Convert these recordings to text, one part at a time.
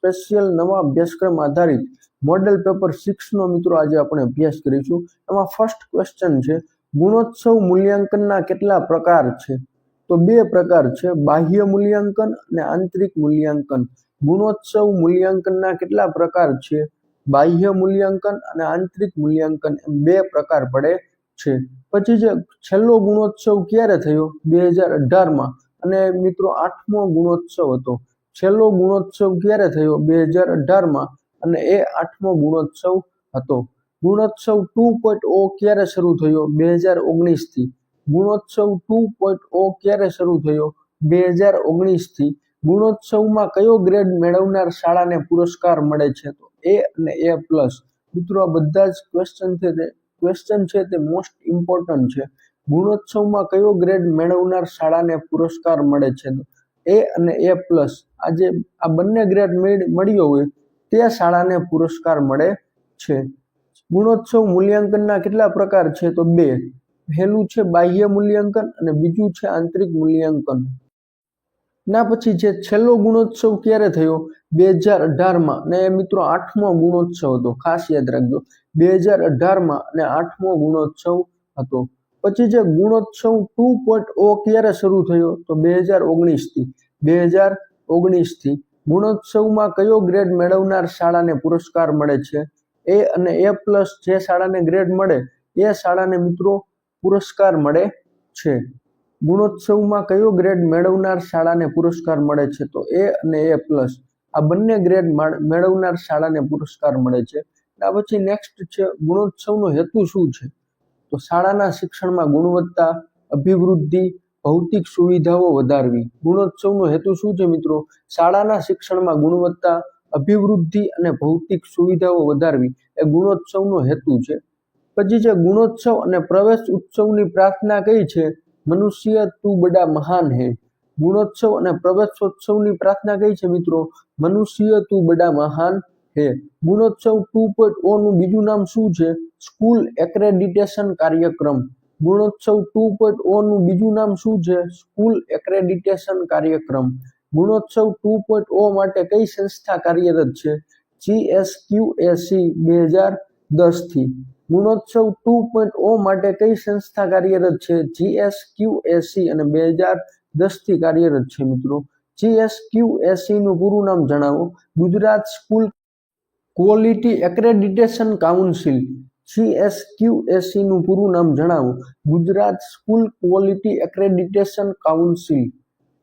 Special નવા અભ્યાસક્રમ આધારિત મોડેલ પેપર સિક્સનો મિત્રો આજે આપણે અભ્યાસ કરીશું. એમાં ફર્સ્ટ ક્વેશ્ચન છે, ગુણોત્સવ મૂલ્યાંકનના કેટલા પ્રકાર છે? તો બે પ્રકાર છે, બાહ્ય મૂલ્યાંકન અને આંતરિક મૂલ્યાંકન. ગુણોત્સવ મૂલ્યાંકનના કેટલા પ્રકાર છે? બાહ્ય મૂલ્યાંકન અને આંતરિક મૂલ્યાંકન એમ બે પ્રકાર પડે છે. પછી જે છેલ્લો ગુણોત્સવ ક્યારે થયો? બે હજાર અઢારમાં. અને મિત્રો, આઠમો ગુણોત્સવ હતો. છેલ્લો ગુણોત્સવ ક્યારે થયો? બે હજાર અઢારમાં અને એ આઠમો ગુણોત્સવ હતો. ગુણોત્સવ ટુ પોઈન્ટ ઓ ક્યારે શરૂ થયો? બે હજાર ઓગણીસથી. ગુણોત્સવ ટુ પોઈન્ટ ઓ ક્યારે શરૂ થયો? બે હજાર ઓગણીસથી. ગુણોત્સવમાં કયો ગ્રેડ મેળવનાર શાળાને પુરસ્કાર મળે છે તો? એ અને એ પ્લસ. મિત્રો, આ બધા જ ક્વેશ્ચન છે તે ક્વેશ્ચન છે તે મોસ્ટ ઇમ્પોર્ટન્ટ છે. ગુણોત્સવમાં કયો ગ્રેડ મેળવનાર શાળાને પુરસ્કાર મળે છે એ અને એ પ્લસ આ જે આ બંને ગ્રેડ મળ્યો હોય તે શાળાને પુરસ્કાર મળે છે. ગુણોત્સવ મૂલ્યાંકનના કેટલા પ્રકાર છે તો બે. પહેલું છે બાહ્ય મૂલ્યાંકન અને બીજું છે આંતરિક મૂલ્યાંકન. ના પછી જે છેલ્લો ગુણોત્સવ ક્યારે થયો? બે હજાર અઢારમાં. અને મિત્રો, આઠમો ગુણોત્સવ હતો. ખાસ યાદ રાખજો. બે હજાર અઢારમાં અને આઠમો ગુણોત્સવ હતો. પછી જે ગુણોત્સવ ટુ પોઈન્ટ ઓ ક્યારે શરૂ થયો? તો બે હજાર ઓગણીસથી બે હજાર ઓગણીસથી ગુણોત્સવમાં કયો ગ્રેડ મેળવનાર શાળાને પુરસ્કાર મળે છે? એ અને એ પ્લસ જે શાળાને ગ્રેડ મળે, એ શાળાને મિત્રો પુરસ્કાર મળે છે. ગુણોત્સવમાં કયો ગ્રેડ મેળવનાર શાળાને પુરસ્કાર મળે છે? તો એ અને એ પ્લસ આ બંને ગ્રેડ મેળવનાર શાળાને પુરસ્કાર મળે છે. આ પછી નેક્સ્ટ છે, ગુણોત્સવનો હેતુ શું છે? તો શાળાના શિક્ષણમાં ગુણવત્તા, અભિવૃદ્ધિ, ભૌતિક સુવિધાઓ વધારવી. ગુણોત્સવનો હેતુ શું છે મિત્રો? શાળાના શિક્ષણમાં ગુણવત્તા, અભિવૃદ્ધિ અને ભૌતિક સુવિધાઓ વધારવી એ ગુણોત્સવનો હેતુ છે. પછી છે ગુણોત્સવ અને પ્રવેશ ઉત્સવની પ્રાર્થના કઈ છે? મનુષ્ય તું બડા મહાન હે. ગુણોત્સવ અને પ્રવેશોત્સવની પ્રાર્થના કઈ છે મિત્રો? મનુષ્ય તું બડા મહાન હે. ગુણોત્સવ ટુ પોઈન્ટ ઓનું બીજું નામ શું છે? સ્કૂલ એક્રેડિટેશન કાર્યક્રમ. ગુણોત્સવ ટુ પોઈન્ટ ઓનું બીજું નામ શું છે? સ્કૂલ એક્રેડિટેશન કાર્યક્રમ. ગુણોત્સવ ટુ પોઈન્ટ ઓ માટે કઈ સંસ્થા કાર્યરત છે? જીએસક્યુએસી બે હજાર દસથી. ગુણોત્સવ ટુ પોઈન્ટ ઓ માટે કઈ સંસ્થા કાર્યરત છે? જીએસક્યુએસી અને બે હજાર દસથી કાર્યરત છે મિત્રો. જીએસક્યુએસી નું પૂરું નામ જણાવો. Gujarat school quality accreditation council GSQAC નું પૂરું નામ જણાવો. Gujarat school quality accreditation council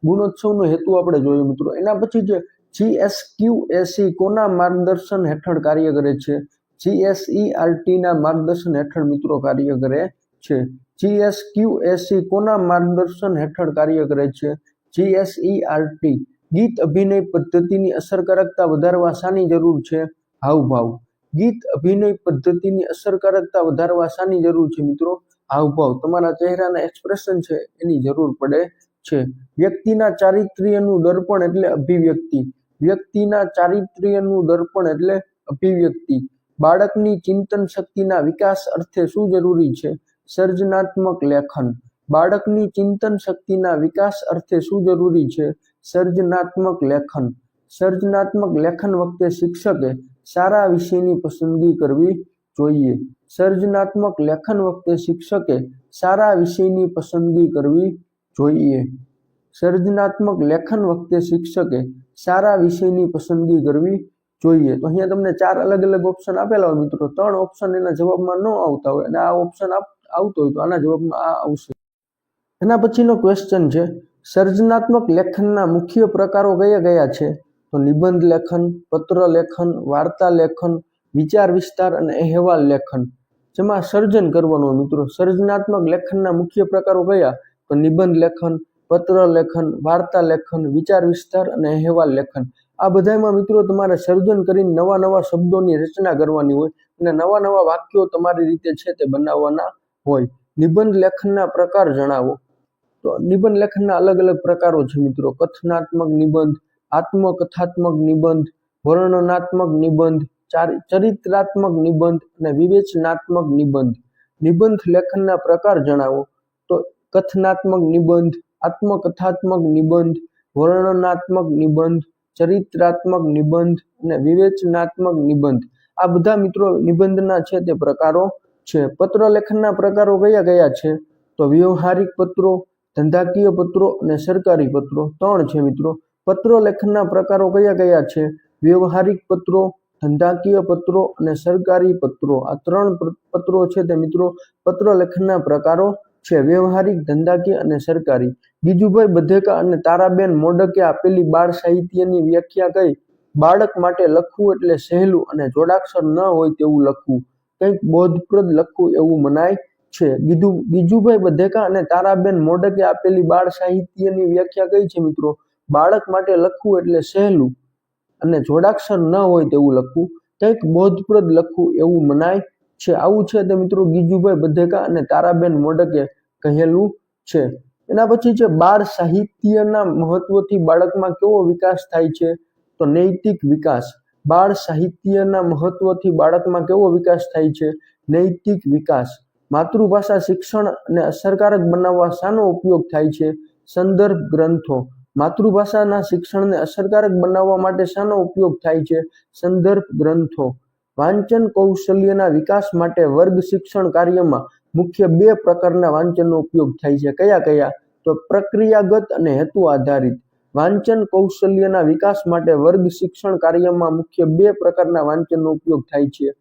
ગુણોત્સવનો હેતુ આપણે જોયો મિત્રો. એના પછી જે જીએસક્યુએસી કોના માર્ગદર્શન હેઠળ કાર્ય કરે છે? જીએસઈઆરટી ના માર્ગદર્શન હેઠળ મિત્રો કાર્ય કરે છે. જીએસક્યુએસી કોના માર્ગદર્શન હેઠળ કાર્ય કરે છે? જીએસઈઆરટી ગીત અભિનય પદ્ધતિની અસરકારકતા વધારવા શાની જરૂર છે? હાવભાવ. ગીત અભિનય પદ્ધતિની અસરકારકતા વધારવા શાની જરૂર છે મિત્રો? હાવભાવ. તમારા ચહેરાના એક્સપ્રેશન છે, એની જરૂર પડે છે. વ્યક્તિના ચારિત્ર્યનું દર્પણ એટલે અભિવ્યક્તિ. વ્યક્તિના ચારિત્ર્યનું દર્પણ એટલે અભિવ્યક્તિ. બાળકની ચિંતન શક્તિના વિકાસ અર્થે શું જરૂરી છે? સર્જનાત્મક લેખન. બાળકની ચિંતન શક્તિના વિકાસ અર્થે શું જરૂરી છે? સર્જનાત્મક લેખન. સર્જનાત્મક લેખન વખતે શિક્ષકે સારા વિષયની પસંદગી કરવી જોઈએ. સર્જનાત્મક લેખન વખતે શિક્ષકે સારા વિષયની પસંદગી કરવી જોઈએ. સર્જનાત્મક લેખન વખતે શિક્ષકે સારા વિષયની પસંદગી કરવી જોઈએ. તો અહીંયા તમને ચાર અલગ અલગ ઓપ્શન આપેલા હોય મિત્રો. ત્રણ ઓપ્શન એના જવાબમાં ન આવતા હોય અને આ ઓપ્શન આવતો હોય તો આના જવાબમાં આ આવશે. એના પછીનો ક્વેશ્ચન છે, સર્જનાત્મક લેખનના મુખ્ય પ્રકારો કયા કયા છે? તો નિબંધ લેખન, પત્ર લેખન, વાર્તા લેખન, વિચાર વિસ્તાર અને અહેવાલ લેખન. જેમાં સર્જન કરવાનું મિત્રો. સર્જનાત્મક લેખનના મુખ્ય પ્રકારો કયા? તો નિબંધ લેખન, પત્ર લેખન, વાર્તા લેખન, વિચાર વિસ્તાર અને અહેવાલ લેખન. આ બધામાં મિત્રો તમારે સર્જન કરીને નવા નવા શબ્દોની રચના કરવાની હોય અને નવા નવા વાક્યો તમારી રીતે છે તે બનાવવાના હોય. નિબંધ લેખનના પ્રકાર જણાવો. તો નિબંધ લેખનના અલગ અલગ પ્રકારો છે મિત્રો. કથનાત્મક નિબંધ આત્મકથાત્મક નિબંધ, વર્ણનાત્મક નિબંધ ચરિત્રાત્મક નિબંધ અને વિવેચનાત્મક નિબંધ. નિબંધ લેખનના પ્રકાર જણાવો. તો કથનાત્મક નિબંધ, આત્મકથાત્મક નિબંધ, વર્ણનાત્મક નિબંધ, ચરિત્રાત્મક નિબંધ અને વિવેચનાત્મક નિબંધ. આ બધા મિત્રો નિબંધના છે તે પ્રકારો છે. પત્ર લેખનના પ્રકારો કયા કયા છે? તો વ્યવહારિક પત્રો, ધંધાકીય પત્રો અને સરકારી પત્રો. ત્રણ છે મિત્રો. પત્ર લેખનના પ્રકારો કયા કયા છે? વ્યવહારિક પત્રો, ધંધાકીય પત્રો અને સરકારી પત્રો. આ ત્રણ પત્રો છે તે મિત્રો પત્ર લેખનના પ્રકારો છે. વ્યવહારિક, ધંધાકીય અને સરકારી. ગીજુભાઈ બધેકા અને તારાબેન મોડકે આપેલી બાળ સાહિત્યની વ્યાખ્યા કઈ? બાળક માટે લખવું એટલે સહેલું અને જોડાક્ષર ન હોય તેવું લખવું. કંઈક બોધપ્રદ લખવું એવું મનાય છે. ગીજુ ગીજુભાઈ બધેકા અને તારાબેન મોડકે આપેલી બાળ સાહિત્યની વ્યાખ્યા કઈ છે મિત્રો? બાળક માટે લખવું એટલે સહેલું અને જોડાક્ષર ન હોય તેવું લખવું. કંઈક બોધપ્રદ લખવું એવું મનાય છે. આવું છે તે મિત્રો ગીજુભાઈ બધેકા અને તારાબેન મોડકે કહેલું છે. એના પછી છે બાળ સાહિત્યના મહત્વથી બાળકમાં કેવો વિકાસ થાય છે? તો નૈતિક વિકાસ. બાળ સાહિત્યના મહત્વથી બાળકમાં કેવો વિકાસ થાય છે? નૈતિક વિકાસ. માતૃભાષા શિક્ષણ અને અસરકારક બનાવવા શાનો ઉપયોગ થાય છે? સંદર્ભ ગ્રંથો. માતૃભાષાના શિક્ષણને અસરકારક બનાવવા માટે શાનો ઉપયોગ થાય છે? સંદર્ભ ગ્રંથો. વાંચન કૌશલ્યના વિકાસ માટે વર્ગ શિક્ષણ કાર્યમાં મુખ્ય બે પ્રકારના વાંચનનો ઉપયોગ થાય છે. કયા કયા? તો પ્રક્રિયાગત અને હેતુ આધારિત. વાંચન કૌશલ્યના વિકાસ માટે વર્ગ શિક્ષણ કાર્યમાં મુખ્ય બે પ્રકારના વાંચનનો ઉપયોગ થાય છે.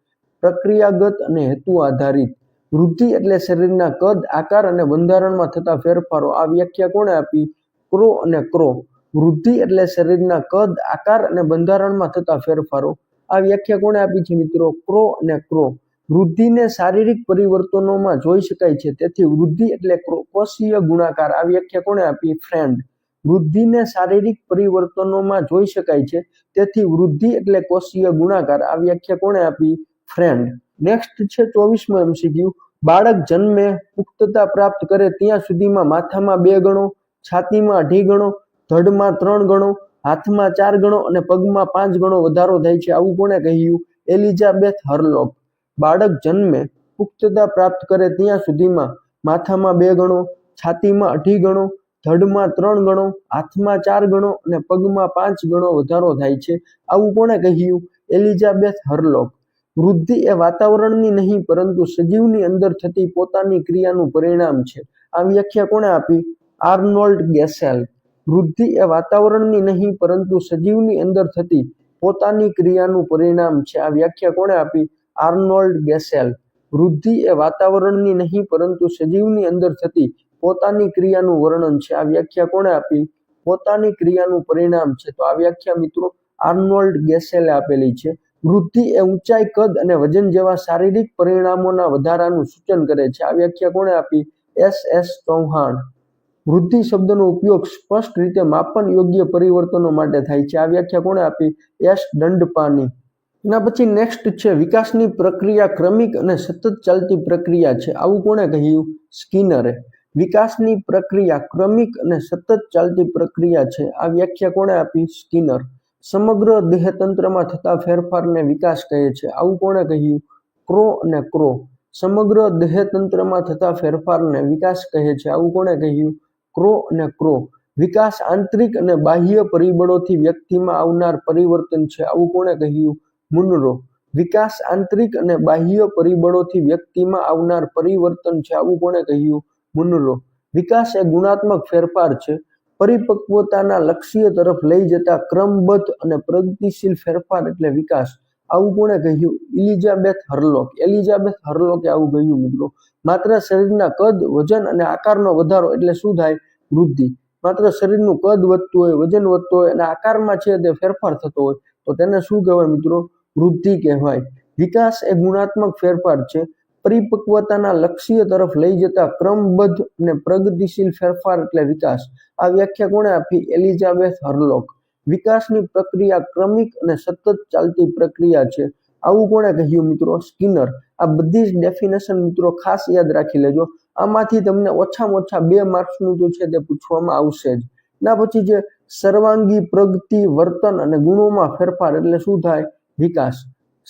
પ્રક્રિયાગત અને હેતુ આધારિત. વૃદ્ધિ એટલે શરીરના કદ, આકાર અને બંધારણમાં થતા ફેરફારો. આ વ્યાખ્યા કોણે આપી? ક્રો અને ક્રો. વૃદ્ધિ એટલે શરીરના કદ, આકાર અને બંધારણમાં થતા ફેરફારો. આ વ્યાખ્યા કોણે આપી છે મિત્રો? ક્રો અને ક્રો. વૃદ્ધિને શારીરિક પરિવર્તનોમાં જોઈ શકાય છે. તેથી વૃદ્ધિ એટલે ક્રો- કોષીય ગુણાકાર. આ વ્યાખ્યા કોણે આપી? ફ્રેન્ડ. વૃદ્ધિને શારીરિક પરિવર્તનોમાં જોઈ શકાય છે. તેથી વૃદ્ધિ એટલે કોષીય ગુણાકાર. આ વ્યાખ્યા કોણે આપી? ફ્રેન્ડ. નેક્સ્ટ છે ચોવીસમો એમસીક્યુ. બાળક જન્મે, પુખ્તતા પ્રાપ્ત કરે ત્યાં સુધીમાં માથામાં બે ગણો છાતીમાં અઢી ગણો, ધડમાં ત્રણ ગણો, હાથમાં ચાર ગણો અને પગમાં પાંચ ગણો વધારો થાય છે. આવું કોણે કહ્યું? Elizabeth Hurlock. બાળક જન્મે, પુખ્તતા પ્રાપ્ત કરે ત્યાં સુધીમાં માથામાં બે ગણો, છાતીમાં અઢી ગણો, ધડમાં ત્રણ ગણો, હાથમાં ચાર ગણો અને પગમાં પાંચ ગણો વધારો થાય છે. આવું કોણે કહ્યું? Elizabeth Hurlock. વૃદ્ધિ એ વાતાવરણની નહીં, પરંતુ સજીવની અંદર થતી પોતાની ક્રિયાનું પરિણામ છે. આ વ્યાખ્યા કોણે આપી? આર્નોલ્ડ ગેસેલ વૃદ્ધિ એ વાતાવરણની નહીં, પરંતુ સજીવની અંદર થતી પોતાની ક્રિયાનું પરિણામ છે. આ વ્યાખ્યા કોણે આપી? આર્નોલ્ડ ગેસેલ વૃદ્ધિ એ વાતાવરણની નહીં, પરંતુ સજીવની અંદર થતી પોતાની ક્રિયાનું વર્ણન છે. આ વ્યાખ્યા કોણે આપી? પોતાની ક્રિયાનું પરિણામ છે. તો આ વ્યાખ્યા મિત્રો આર્નોલ્ડ ગેસેલે આપેલી છે. વૃદ્ધિ એ ઊંચાઈ, કદ અને વજન જેવા શારીરિક પરિણામોના વધારાનું સૂચન કરે છે. આ વ્યાખ્યા કોણે આપી? એસ એસ ચૌહાણ વૃદ્ધિ શબ્દનો ઉપયોગ સ્પષ્ટ રીતે માપન યોગ્ય પરિવર્તનો માટે થાય છે. આ વ્યાખ્યા કોણે આપી? એસ દંડપાની. એના પછી નેક્સ્ટ છે, વિકાસની પ્રક્રિયા ક્રમિક અને સતત ચાલતી પ્રક્રિયા છે. આવું કોણે કહ્યું? સ્કિનરે. વિકાસની પ્રક્રિયા ક્રમિક અને સતત ચાલતી પ્રક્રિયા છે. આ વ્યાખ્યા કોણે આપી? સ્કિનર. સમગ્ર દેહતંત્રમાં થતા ફેરફારને વિકાસ કહે છે. આવું કોણે કહ્યું? ક્રો અને ક્રો. સમગ્ર દેહતંત્રમાં થતા ફેરફારને વિકાસ કહે છે. આવું કોણે કહ્યું? ક્રો અને ક્રો. વિકાસ આંતરિક અને બાહ્ય પરિબળોથી વ્યક્તિમાં આવનાર પરિવર્તન છે. આવું કોણે કહ્યું? મુનરો. વિકાસ આંતરિક અને બાહ્ય પરિબળોથી વ્યક્તિમાં આવનાર પરિવર્તન છે. આવું કોણે કહ્યું? મુનરો. વિકાસ એ ગુણાત્મક ફેરફાર છે. પરિપક્વતાના લક્ષ્ય તરફ લઈ જતા ક્રમબદ્ધ અને પ્રગતિશીલ ફેરફાર એટલે વિકાસ. આવું કોણે કહ્યું? ઇલિઝાબેથ હરલોક. એલિઝાબેથ હરલોકે આવું કહ્યું, મિત્રો. માત્ર શરીરના કદ, વજન અને આકારનો વધારો એટલે શું થાય? વૃદ્ધિ. માત્ર શરીરનું કદ વધતું હોય, વજન વધતું હોય અને આકારમાં છે તે ફેરફાર થતો હોય, તો તેને શું કહેવાય મિત્રો? વૃદ્ધિ કહેવાય. વિકાસ એ ગુણાત્મક ફેરફાર છે. પરિપક્વતાના લક્ષ્ય તરફ લઈ જતા ક્રમબદ્ધ અને પ્રગતિશીલ ફેરફાર એટલે વિકાસ. આ વ્યાખ્યા કોણે આપી? Elizabeth Hurlock. વિકાસની પ્રક્રિયા ક્રમિક અને સતત ચાલતી પ્રક્રિયા છે. આવું કોણે કહ્યું મિત્રો? સ્કિનર. આ બધી જ ડેફિનેશન મિત્રો ખાસ યાદ રાખી લેજો. આમાંથી તમને ઓછામાં ઓછા બે માર્ક્સનું તો છે તે પૂછવામાં આવશે જ. ના, પછી જે સર્વાંગી પ્રગતિ, વર્તન અને ગુણોમાં ફેરફાર એટલે શું થાય? વિકાસ.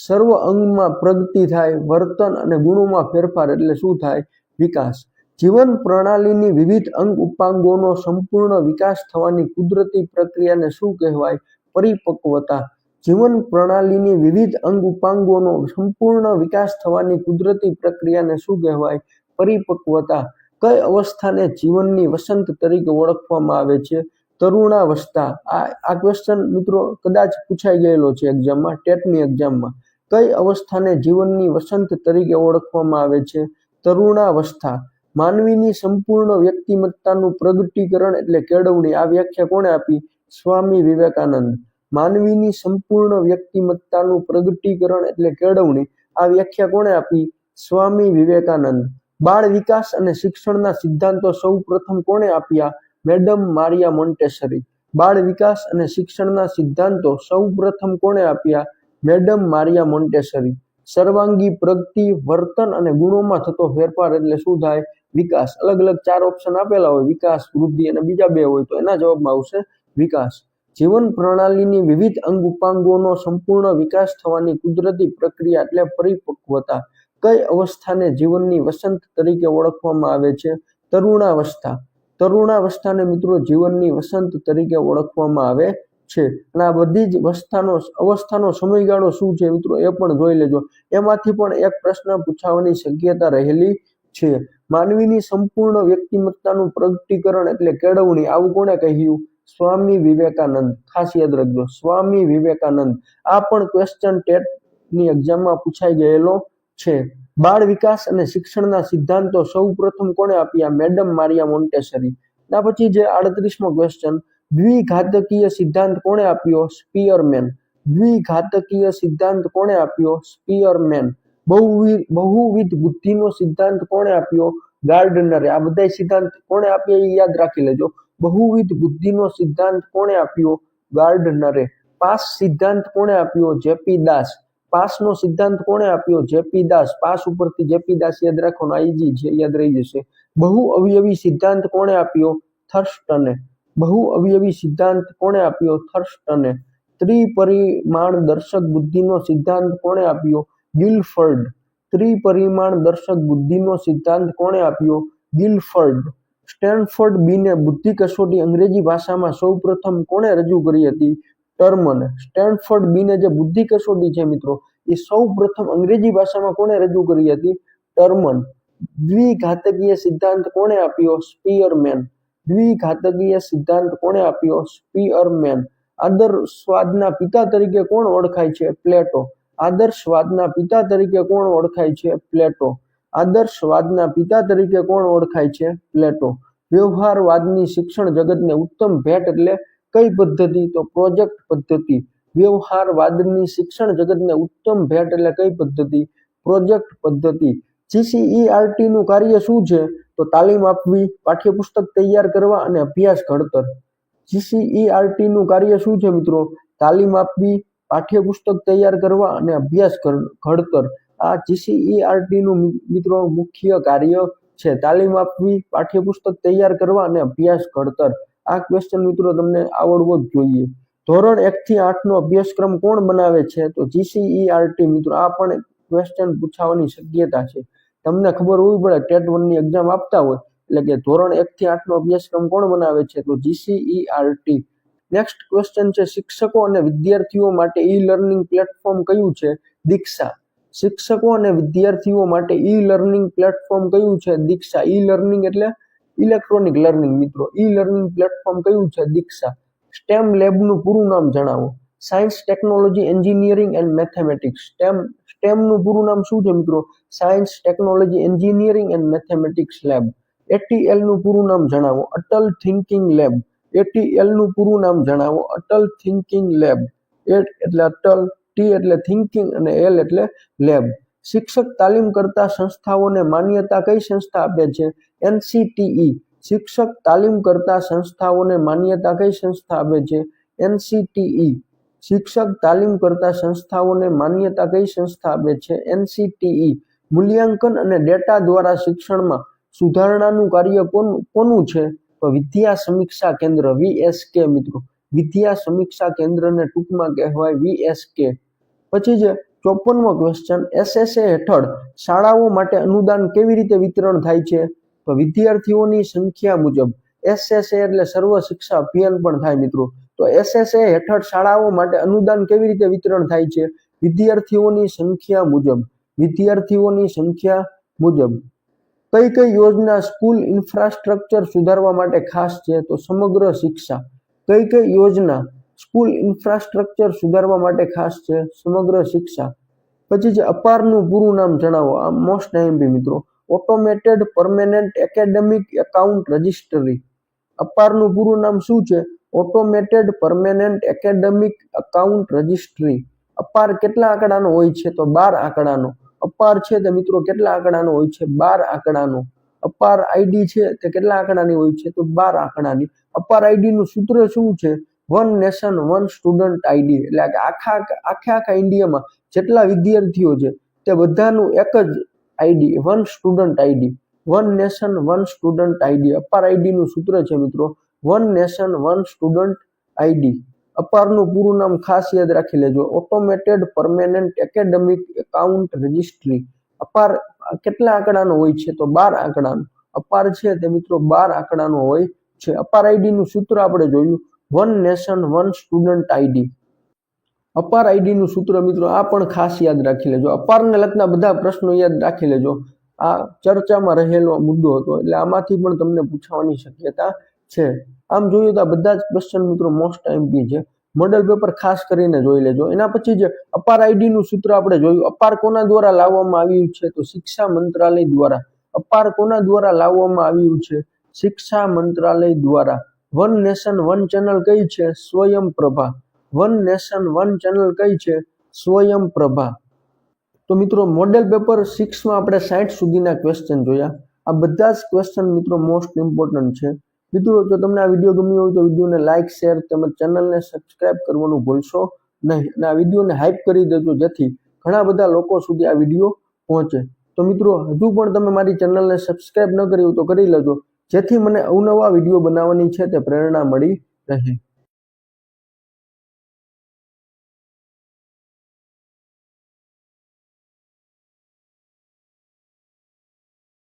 સર્વ અંગમાં પ્રગતિ થાય, વર્તન અને ગુણોમાં ફેરફાર એટલે શું થાય? વિકાસ. જીવન પ્રણાલીની વિવિધ અંગ ઉપાંગોનો સંપૂર્ણ વિકાસ થવાની કુદરતી પ્રક્રિયાને શું કહેવાય? પરિપક્વતા. જીવન પ્રણાલીની વિવિધ અંગ ઉપાંગોનો સંપૂર્ણ વિકાસ થવાની કુદરતી પ્રક્રિયાને શું કહેવાય? પરિપક્વતા. કઈ અવસ્થાને જીવનની વસંત તરીકે ઓળખવામાં આવે છે? તરુણાવસ્થા. આ આ ક્વેશ્ચન મિત્રો કદાચ પૂછાઈ ગયેલો છે એક્ઝામમાં ટેટની એક્ઝામમાં કઈ અવસ્થાને જીવનની વસંત તરીકે ઓળખવામાં આવે છે? તરુણાવસ્થા. માનવીની સંપૂર્ણ વ્યક્તિમત્તાનું પ્રગટીકરણ એટલે કેળવણી. આ વ્યાખ્યા કોણે આપી? સ્વામી વિવેકાનંદ. માનવીની સંપૂર્ણ વ્યક્તિમત્તાનું પ્રગટીકરણ એટલે કેળવણી, આ વ્યાખ્યા કોણે આપી? સ્વામી વિવેકાનંદ. બાળ વિકાસ અને શિક્ષણના સિદ્ધાંતો સૌ પ્રથમ કોણે આપ્યા? Madam Maria Montessori. બાળ વિકાસ અને શિક્ષણના સિદ્ધાંતો સૌ પ્રથમ કોણે આપ્યા? Madam Maria Montessori. સર્વાંગી પ્રગતિ, વર્તન અને ગુણોમાં થતો ફેરફાર એટલે શું થાય? વિકાસ. અલગ અલગ ચાર ઓપ્શન આપેલા હોય. વિકાસ, વૃદ્ધિ અને બીજા બે હોય તો એના જવાબમાં આવશે વિકાસ. જીવન પ્રણાલીની વિવિધ અંગ ઉપાંગોનો સંપૂર્ણ વિકાસ થવાની કુદરતી પ્રક્રિયા એટલે પરિપક્વતા. કઈ અવસ્થાને જીવનની વસંત તરીકે ઓળખવામાં આવે છે? તરુણાવસ્થા. તરુણાવસ્થાને મિત્રો જીવનની વસંત તરીકે ઓળખવામાં આવે છે. અને આ બધી જ અવસ્થાનો અવસ્થાનો સમયગાળો શું છે મિત્રો એ પણ જોઈ લેજો. એમાંથી પણ એક પ્રશ્ન પૂછાવાની શક્યતા રહેલી છે. માનવીની સંપૂર્ણ વ્યક્તિમત્તાનું પ્રગટીકરણ એટલે કેળવણી, આવું કોણે કહ્યું? સ્વામી વિવેકાનંદ, ખાસ યાદ રાખજો, સ્વામી વિવેકાનંદ. આ પણ ક્વેશ્ચન ટેટની એક્ઝામમાં પૂછાઈ ગયેલો છે. બાળ વિકાસ અને શિક્ષણના સિદ્ધાંતો સૌ પ્રથમ કોણે આપ્યા મેડમ મારિયા મોન્ટેસરી. ના, પછી જે આડત્રીસમો ક્વેશ્ચન દ્વિઘાતકીય સિદ્ધાંત કોણે આપ્યો? સ્પિયરમેન. દ્વિઘાતકીય સિદ્ધાંત કોણે આપ્યો? સ્પિયરમેન. બહુવિધ બહુવિધ બુદ્ધિનો સિદ્ધાંત કોણે આપ્યો? ગાર્ડનરે. આ બધા સિદ્ધાંત કોણે આપ્યા એ યાદ રાખી લેજો. બહુવિધ બુદ્ધિનો સિદ્ધાંત કોણે આપ્યો? ગાર્ડનરે પાસ સિદ્ધાંત કોણે આપ્યો? જેપી દાસ. પાસનો સિદ્ધાંત કોણે આપ્યો? જેપી દાસ. પાસ ઉપરથી જેપી દાસ યાદ રાખવાનો આઈજી છે યાદ રહી જશે. બહુ અવયવી સિદ્ધાંત કોણે આપ્યો? થર્સ્ટને. બહુ અવયવી સિદ્ધાંત કોણે આપ્યો? થર્સ્ટને. ત્રિપરિમાણ દર્શક બુદ્ધિનો સિદ્ધાંત કોણે આપ્યો? ગિલફર્ડ. ત્રિપરિમાણ દર્શક બુદ્ધિનો સિદ્ધાંત કોણે આપ્યો? ગિલફર્ડ. સ્ટેનફોર્ડ બીને બુદ્ધિ કસોટી અંગ્રેજી ભાષામાં સૌપ્રથમ કોણે રજૂ કરી હતી? ટર્મને. સ્ટેનફોર્ડ બીને જે બુદ્ધિ કસોટી છે મિત્રો, એ સૌ પ્રથમ અંગ્રેજી ભાષામાં કોણે રજૂ કરી હતી? ટર્મન. દ્વિઘાતકીય સિદ્ધાંત કોણે આપ્યો? સ્પીયરમેન. દ્વિઘાતકીય સિદ્ધાંત કોણે આપ્યો? સ્પીયરમેન. આદર્શવાદના પિતા તરીકે કોણ ઓળખાય છે? પ્લેટો. આદર્શવાદના પિતા તરીકે કોણ ઓળખાય છે? પ્લેટો. આદર્શવાદના પિતા તરીકે કોણ ઓળખાય છે? પ્લેટો. વ્યવહારવાદની શિક્ષણ જગતને ઉત્તમ ભેટ એટલે કઈ પદ્ધતિ? તો પ્રોજેક્ટ પદ્ધતિ. વ્યવહારવાદની શિક્ષણ જગતને ઉત્તમ ભેટ એટલે કઈ પદ્ધતિ? પ્રોજેક્ટ પદ્ધતિ. જીસીઈઆરટી નું કાર્ય શું છે? તો તાલીમ આપવી, પાઠ્યપુસ્તક તૈયાર કરવા અને અભ્યાસ ઘડતર. જીસીઈઆરટી નું કાર્ય શું છે મિત્રો? તાલીમ આપવી, પાઠ્યપુસ્તક તૈયાર કરવા અને અભ્યાસ ઘડતર. આ જીસીઈઆરટી નું મિત્રો મુખ્ય કાર્ય છે. તાલીમ આપવી, પાઠ્યપુસ્તક તૈયાર કરવા અને અભ્યાસ ઘડતર. આ ક્વેશ્ચન મિત્રો તમને આવડવો જ જોઈએ. ધોરણ એક થી આઠ નો અભ્યાસક્રમ કોણ બનાવે છે? તો જીસીઈઆરટી મિત્રો, આ પણ ક્વેશ્ચન પૂછાવાની શક્યતા છે. તમને ખબર હોવી પડે, ટેટ વનની એક્ઝામ આપતા હોય. એટલે કે ધોરણ એક થી આઠ નો અભ્યાસક્રમ કોણ બનાવે છે? તો જીસીઈઆરટી નેક્સ્ટ ક્વેશ્ચન છે, શિક્ષકો અને વિદ્યાર્થીઓ માટે ઈ લર્નિંગ પ્લેટફોર્મ કયું છે? દીક્ષા. શિક્ષકો અને વિદ્યાર્થીઓ માટે ઈ લર્નિંગ પ્લેટફોર્મ કયું છે? દીક્ષા. ઈ લર્નિંગ એટલે ઇલેક્ટ્રોનિક લર્નિંગ મિત્રો. ઈ લર્નિંગ પ્લેટફોર્મ કયું છે? દીક્ષા. સ્ટેમ લેબનું પૂરું નામ જણાવો. Science technology engineering and mathematics STEM સ્ટેમનું પૂરું નામ શું છે, મિત્રો? Science technology engineering and mathematics lab એટીએલનું પૂરું નામ જણાવો. અટલ થિંકિંગ લેબ એટીએલનું પૂરું નામ જણાવો. અટલ થિંકિંગ લેબ એટલે અટલ ટી એટલે થિંકિંગ અને એલ એટલે લેબ શિક્ષક તાલીમ કરતા સંસ્થાઓને માન્યતા કઈ સંસ્થા આપે છે? એનસીટીઈ શિક્ષક તાલીમ કરતા સંસ્થાઓને માન્યતા કઈ સંસ્થા આપે છે? એનસીટીઈ શિક્ષક તાલીમ કરતા સંસ્થાઓને માન્યતા કઈ સંસ્થા આપે છે? એનસીટીઈ મૂલ્યાંકન અને ડેટા દ્વારા શિક્ષણમાં સુધારણાનું કાર્ય કોનું કોનું છે? તો વિદ્યા સમીક્ષા કેન્દ્ર વીએસકે મિત્રો. વિદ્યા સમીક્ષા કેન્દ્રને ટૂંકમાં કહેવાય વીએસકે પછી જે ચોપનમો ક્વેશ્ચન એસએસએ હેઠળ શાળાઓ માટે અનુદાન કેવી રીતે વિતરણ થાય છે? તો વિદ્યાર્થીઓની સંખ્યા મુજબ એસએસએ એટલે સર્વ શિક્ષા અભિયાન પણ થાય મિત્રો. તો એસએસએ હેઠળ શાળાઓ માટે અનુદાન કેવી રીતે વિતરણ થાય છે? વિદ્યાર્થીઓની સંખ્યા મુજબ, વિદ્યાર્થીઓની સંખ્યા મુજબ કઈ કઈ યોજના સ્કૂલ ઇન્ફ્રાસ્ટ્રક્ચર સુધારવા માટે ખાસ છે? તો સમગ્ર શિક્ષા. કઈ કઈ યોજના સ્કૂલ ઇન્ફ્રાસ્ટ્રક્ચર સુધારવા માટે ખાસ છે, સમગ્ર શિક્ષા. પછી છે અપારનું પૂરું નામ જણાવો, આ મોસ્ટ આઈએમપી મિત્રો. Automated permanent academic account registry અપારનું પૂરું નામ શું છે? Automated permanent academic account registry APAR કેટલા આંકડાનો હોય છે? તો બાર આંકડાનો. અપાર છે તે મિત્રો કેટલા આંકડાનો હોય છે? બાર આંકડાનો. અપાર આઈડી છે તે કેટલા આંકડાની હોય છે? તો બાર આંકડાની. અપાર આઈડી નું સૂત્ર શું છે? One nation one student ID એટલે કે આખા આખા આખા ઇન્ડિયામાં જેટલા વિદ્યાર્થીઓ છે તે બધાનું એક જ ID one student ID one nation one student ID APAR આઈડીનું સૂત્ર છે મિત્રો. One nation one student ID અપારનું પૂરું નામ ખાસ યાદ રાખી લેજો. Automated permanent academic account registry APAR કેટલા આંકડાનો હોય છે તો બાર આંકડાનો. અપાર છે તે મિત્રો બાર આંકડાનો હોય છે. અપાર આઈડીનું સૂત્ર આપણે જોયું. One nation one student ID APAR આઈડીનું સૂત્ર મિત્રો આ પણ ખાસ યાદ રાખી લેજો. અપારને લગતા બધા પ્રશ્નો યાદ રાખી લેજો. આ ચર્ચામાં રહેલો મુદ્દો હતો, એટલે આમાંથી પણ તમને પૂછવાની શક્યતા છે. આમ જોઈએ તો આ બધા જ ક્વેશ્ચન મિત્રો મોસ્ટ એમપી છે. મોડેલ પેપર ખાસ કરીને જોઈ લેજો. એના પછી જે અપાર આઈડીનું સૂત્ર આપણે જોયું. અપાર કોના દ્વારા લાવવામાં આવ્યું છે? તો શિક્ષા મંત્રાલય દ્વારા. અપાર કોના દ્વારા લાવવામાં આવ્યું છે? શિક્ષા મંત્રાલય દ્વારા. વન નેશન વન ચેનલ કઈ છે? Swayam Prabha. One nation one channel કઈ છે? સ્વયં પ્રભા. તો મિત્રો મોડેલ પેપર સિક્સમાં આપણે સાઠ સુધીના ક્વેશ્ચન જોયા. આ બધા જ ક્વેશ્ચન મિત્રો મોસ્ટ ઇમ્પોર્ટન્ટ છે. મિત્રો, જો તમને આ વીડિયો ગમ્યો હોય તો વિડીયોને લાઇક શેર તેમજ ચેનલને સબસ્ક્રાઇબ કરવાનું ભૂલશો નહીં અને આ વિડીયોને હાઇપ કરી દેજો જેથી ઘણા બધા લોકો સુધી આ વીડિયો પહોંચે. તો મિત્રો, હજુ પણ તમે મારી ચેનલને સબસ્ક્રાઇબ ન કરી તો કરી લેજો. જેથી મને અવનવા વીડિયો બનાવવાની છે તે પ્રેરણા મળી રહે.